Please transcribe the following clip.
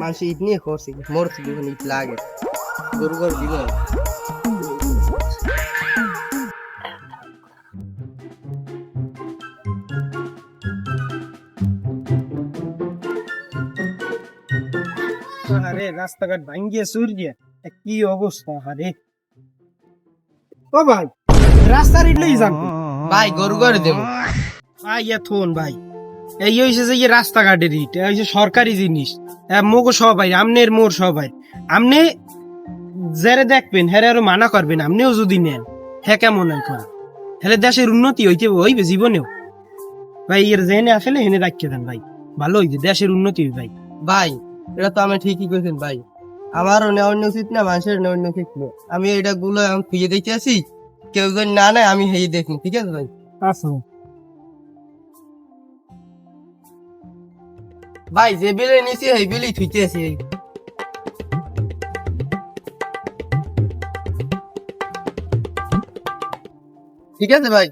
মানুষ ইট নিয়ে করছে মরছে যখন ইট লাগে গরু গরু দিল আরে রাস্তাঘাট ভাঙ্গিয়ে সুরিয়ে কি অবস্থা আরে ও ভাই রাস্তার ইটলেই যান ভাই গরু গরু দেবো ভাই থোন ভাই এই হইছে যে এই রাস্তাঘাটের ইট এই হইছে সরকারি জিনিস। মোগো সবাই আমনের মোর সবাই। আমনে যারে দেখবেন হ্যাঁ আরও মানা করবেন আপনিও যদি নেন হ্যাঁ কেমন এখন হ্যাঁ দেশের উন্নতি হইতে হইবে জীবনেও। ভাই এর জেনে আসলে হেনে রাখিয়ে দেন ভাই। ভালো হইবে দেশের উন্নতি হইবে ভাই। ভাই এটা তো আমি ঠিকই কইছেন ভাই। আমারও নেওয়ার উচিত না মানুষের নেওয়ার উচিত না। আমি এটা গুলো আমি খুঁজে দেখতে আসি। কেউ যদি না নেয় আমি হেই দেখুন ঠিক আছে ভাই? আসো ভাই যে বিলে নিছি এই বিলেই থুইতে আছি। ঠিক আছে ভাই